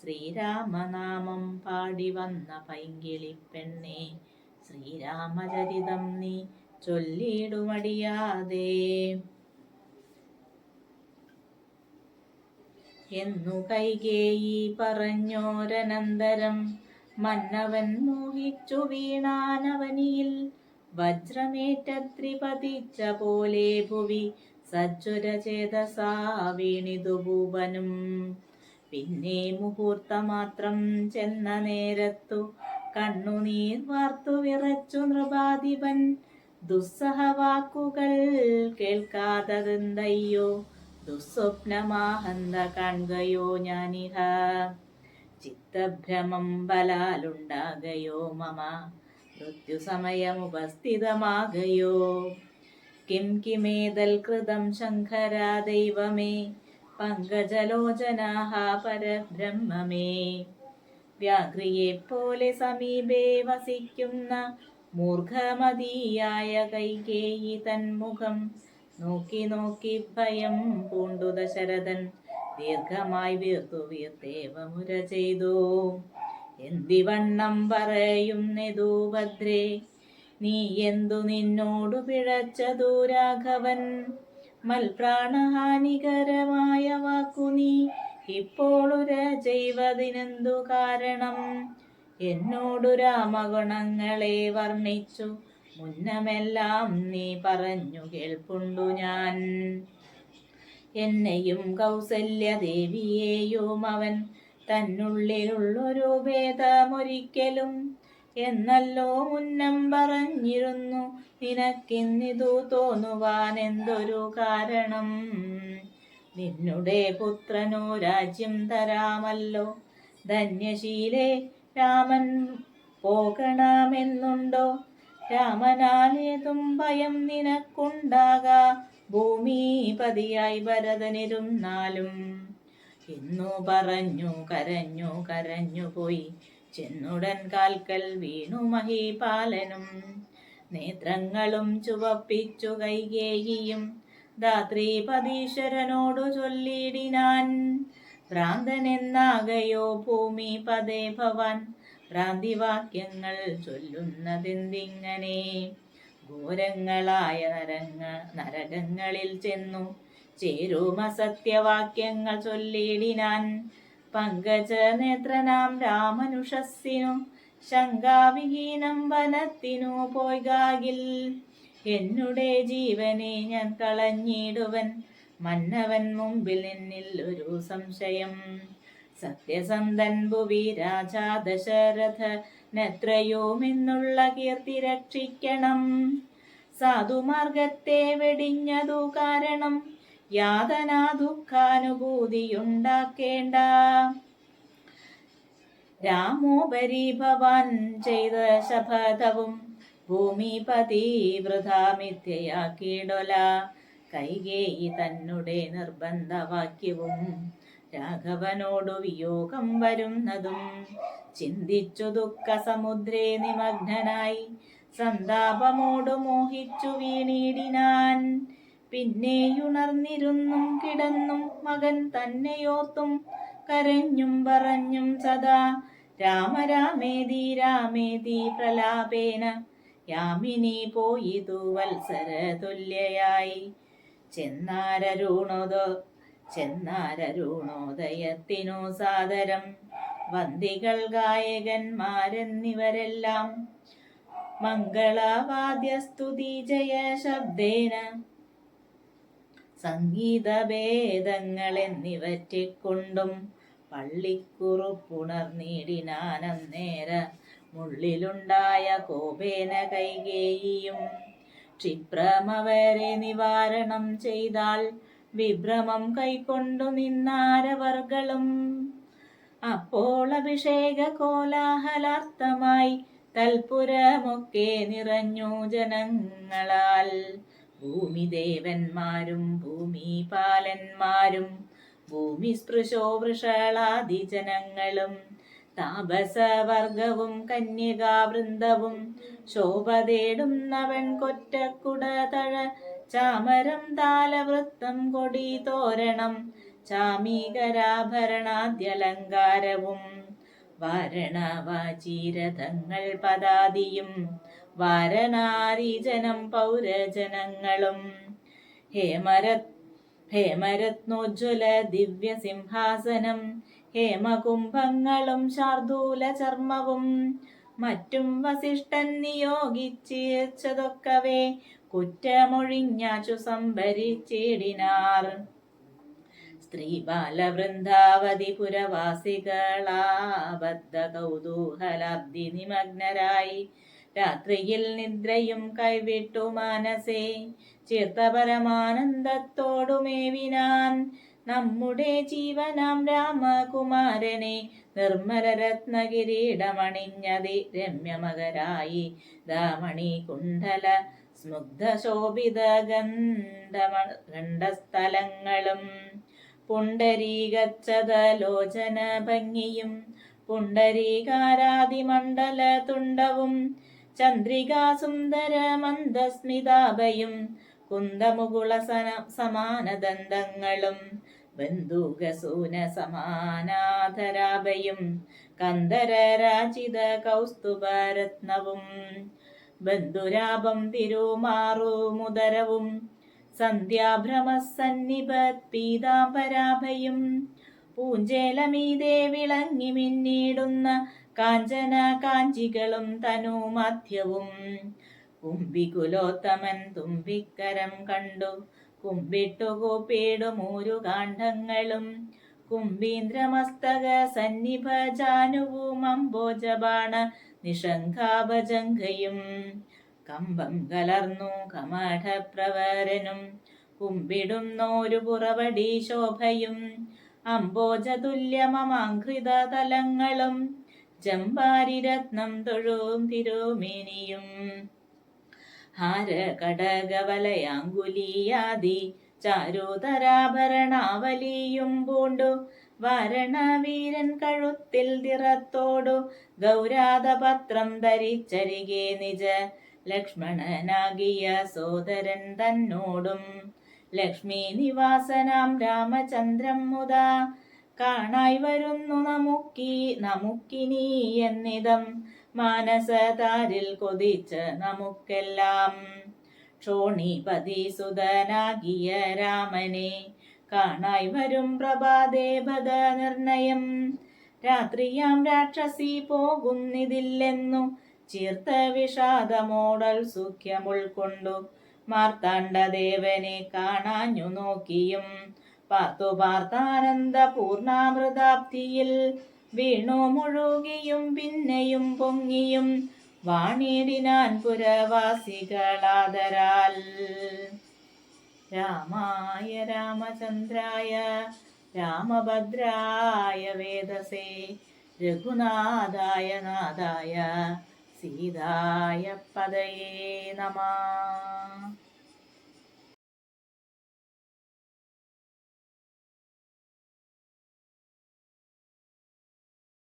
ശ്രീരാമനാമം പാടി വന്ന പൈങ്കിളി പെണ്ണെ ശ്രീരാമചരിതം നീ ചൊല്ലിടുമടിയാതെ എന്നു കൈകേയി പറഞ്ഞോരനന്തരം മന്നവൻ മോഹിച്ചു വീണാനവനിയിൽ വജ്രമേറ്റത്രി പതിച്ച പോലെ ഭുവി സജ്ജുരചേതസാ വീണിതു ഭൂപനും പിന്നെ മുഹൂർത്തമാത്രം ചെന്ന നേരത്തു കണ്ണുനീർ വാർത്തു വിറച്ചു നൃപാധിപൻ. ദുസ്സഹവാക്കുകൾ കേൾക്കാതതെന്തയ്യോ? ദുസ്വപ്നമാഹന്ത കാണുകയോ ഞാനിഹ? ചിത്തഭ്രമം ബലാലുണ്ടാകയോ മമ? മൃത്യുസമയമുപസ്ഥിതമാകയോ കിം കിമേതൽ കൃതം ശങ്കരാ ദൈവമേ പങ്കജലോചനാഹ പരബ്രഹ്മമേ. വ്യാഘ്രിയെ പോലെ സമീപേ വസിക്കുന്ന മൂർഖമതിയായ കൈകേയി തന്മുഖം നോക്കി നോക്കി ഭയം പൂണ്ടു ദശരഥൻ ദീർഘമായി വീർത്തു വീർത്തേവമുര ചെയ്തു. എന്തിവണ്ണം പറയുന്നതു ഭദ്രേ നീ എന്തു നിന്നോടു പിഴച്ചതു രാഘവൻ? മൽപ്രാണഹാനികരമായ വാക്കു നീ ഒരു ചെയ്വതിനെന്തു കാരണം? എന്നോടു രാമഗുണങ്ങളെ വർണിച്ചു. മുന്നമെല്ലാം നീ പറഞ്ഞു കേൾപ്പുണ്ടു ഞാൻ. എന്നെയും കൗസല്യ ദേവിയെയും അവൻ തന്നുള്ളിലുള്ളൊരു ഭേദമൊരിക്കലും എന്നല്ലോ മുന്നം പറഞ്ഞിരുന്നു. നിനക്കിന്നിതു തോന്നുവാൻ എന്തൊരു കാരണം? നിന്നുടെ പുത്രനോ രാജ്യം തരാമല്ലോ. ധന്യശീലെ രാമൻ പോകണമെന്നുണ്ടോ? രാമനാലേതും ഭയം നിനക്കുണ്ടാകാ. ഭൂമിപതിയായി ഭരതനിരുന്നാലും ഇന്നു പറഞ്ഞു കരഞ്ഞു കരഞ്ഞു പോയി. ചെന്നുടൻ കാൽക്കൽ വീണു മഹീപാലനും. നേത്രങ്ങളും ചുവപ്പിച്ചു കൈകേയിയും. ധാത്രീപതീശ്വരനോടു ചൊല്ലിടിനാൻ ഭ്രാന്തനെന്നാകയോ ഭൂമി പതേ ഭവാൻ. ഭ്രാന്തിവാക്യങ്ങൾ ചൊല്ലുന്നതെന്തിങ്ങനെ? ഘോരങ്ങളായ നരങ്ങ നരകങ്ങളിൽ ചെന്നു ചേരുമസത്യവാക്യങ്ങൾ ചൊല്ലിടിനാൻ പങ്കജ നേത്രനാം രാമനുഷസ്സിനും ശങ്കാവിഹീനം വനത്തിനു പോയ്കാകിൽ. എന്നുടെ ജീവനെ ഞാൻ കളഞ്ഞിടുവൻ മന്നവൻ മുമ്പിൽ നിന്നിൽ ഒരു സംശയം. സത്യസന്ധൻ ഭുവി രാജാ ദശരഥ നത്രയോമെന്നുള്ള കീർത്തി രക്ഷിക്കണം. സാധുമാർഗത്തെ വെടിഞ്ഞതു കാരണം യാതനാ ദുഃഖാനുഭൂതിയുണ്ടാക്കേണ്ട രാമോപരി ഭവാൻ ചെയ്ത ശപഥവും ഭൂമിപതി വൃഥാമിഥ്യയാക്കിയിടൊല. കൈകേയി തന്നെ നിർബന്ധവാക്യവും രാഘവനോടു വിയോഗം വരുന്നതും ചിന്തിച്ചു ദുഃഖ സമുദ്രേ നിമഗ്നനായി സന്താപമോടു മോഹിച്ചു വീണിടിനാൻ. പിന്നെയുണർന്നിരുന്നും കിടന്നും മകൻ തന്നെയോർത്തും കരഞ്ഞും പറഞ്ഞും സദാ രാമരാമേതി രാമേതി പ്രലാപേന യാമിനി പോയിതു വത്സര തുല്യയായി ചെന്നാരരുണോദ ചെന്നാരരുണോദയത്തിനു സാദരം വന്ദികൾ ഗായകന്മാരെന്നിവരെല്ലാം മംഗളവാദ്യസ്തുതി ജയ ശബ്ദേന സംഗീതഭേദങ്ങൾ എന്നിവറ്റെക്കൊണ്ടും പള്ളിക്കുറുപ്പുണർന്നിടിനാനന്നേര മുള്ളിലുണ്ടായ കോപേന കൈകേയിയും ക്ഷിപ്രമവരെ നിവാരണം ചെയ്താൽ വിഭ്രമം കൈക്കൊണ്ടു നിന്നാരവർകളും അപ്പോൾ അഭിഷേക കോലാഹലാർത്ഥമായി തൽപുരമൊക്കെ നിറഞ്ഞു ജനങ്ങളാൽ ഭൂമിദേവന്മാരും ഭൂമിപാലന്മാരും ഭൂമി സ്പൃശോ വൃഷളാദി ജനങ്ങളും താപസവർഗവും കന്യകാവൃന്ദവും ശോഭ തേടുന്നവൻ ചാമരം താലവൃത്തം കൊടി തോരണം ചാമീകരാഭരണാദ്യലങ്കാരവും വാരണവാചീരഥങ്ങൾ പദാതിയും വാരണാരിജനം പൗരജനങ്ങളും. ഹേമരത് ഹേമരത്നോജ്വല ദിവ്യ സിംഹാസനം ഹേമകുംഭങ്ങളും ശാർദൂല ചർമ്മവും മറ്റും വസിഷ്ഠൻ നിയോഗിച്ചതൊക്കവേ കുറ്റമൊഴിഞ്ഞാച്ചു സംഭരിച്ചിടിനാർ. സ്ത്രീ ബാലവൃന്ദാവതി പുരവാസികളാബദ്ധ കൗതൂഹലാബ്ദി നിമഗ്നരായി രാത്രിയിൽ നിദ്രയും കൈവിട്ടു മനസേ. ചേർത്ത പരമാനന്ദത്തോടുമേവിനാൻ നമ്മുടെ ജീവനാം രാമകുമാരനെ നിർമ്മല രത്നകിരീടമണിഞ്ഞതി രമ്യമകരായി. ദാമണി കുണ്ഡല സ്മുഗ്ധ ശോഭിത ഗന്ധമ ഗണ്ഡസ്ഥലങ്ങളും പുണ്ടരീകച്ചത ലോചന ഭംഗിയും പുണ്ടരീകാരാതിമണ്ഡല തുണ്ടവും ചന്ദ്രികാ സുന്ദര മന്ദസ്മിതാഭയും കുന്തമുകുള സമാനദന്തങ്ങളും ബന്ധുകസൂന സമാനാധരാഭയും കന്ദരരാചിത കൗസ്തുഭരത്നവും ബന്ധുരാപം തിരുമാറുമുദരവും സന്ധ്യാഭ്രമസന്നിപത് പീതാംബരാഭയും പൂഞ്ചേലമീതേ വിളങ്ങി മിന്നിടുന്ന കാഞ്ചന കാഞ്ചികളും തനുമധ്യവും കുംഭികുലോത്തമൻ തുമ്പിക്കരം കണ്ടു. കുമ്പിട്ടു കൂപ്പിടുമൂരു കാണ്ഡങ്ങളും കുംഭീന്ദ്രമസ്തക സന്നിഭജാനുവും അംബോജബാണ നിഷങ്കാഭജങ്കയും കമ്പം കലർന്നു കമഠപ്രവരനും. കുമ്പിടുന്നോരു പുറവടി ശോഭയും. അംബോജതുല്യമമാങ്കൃത തലങ്ങളും ജമ്പാരിരത്നം തൊഴും തിരുമേനിയും. ഹാരകടകവലയാങ്കുലിയാദി ചാരുതരാഭരണാവലിയും പൂണ്ടു. വരണവീരൻ കഴുത്തിൽ തിറത്തോടു ഗൗരാതപത്രം ധരിച്ചരികെ നിജ ലക്ഷ്മണനാകിയ സോദരൻ തന്നോടും. ലക്ഷ്മി നിവാസനാം രാമചന്ദ്രം മുതാ. കാണായി വരുന്നു നമുക്കി നമുക്കിനി എന്നിതം. മാനസതാരിൽ കൊതിച്ച് നമുക്കെല്ലാം. ക്ഷോണിപതി സുതനാകിയ രാമനെ കാണായി വരും പ്രഭാതേ ഭഗ നിർണയം. രാത്രിയാം രാക്ഷസി പോകുന്നിതില്ലെന്നു ചീർത്ത വിഷാദമോടൽ സുഖ്യം ഉൾക്കൊണ്ടു. മാർത്താണ്ഡദേവനെ കാണാഞ്ഞു നോക്കിയും പാർത്തു പാർത്താനന്ദ പൂർണാമൃതാപ്തിയിൽ വീണു മുഴുകിയും പിന്നെയും പൊങ്ങിയും വാണിടിനാൻ പുരവാസികളാദരാൽ. രാമായ രാമചന്ദ്രായ രാമഭദ്രായ വേദസേ രഘുനാഥായ നാഥായ സീതായ പദയേ നമ.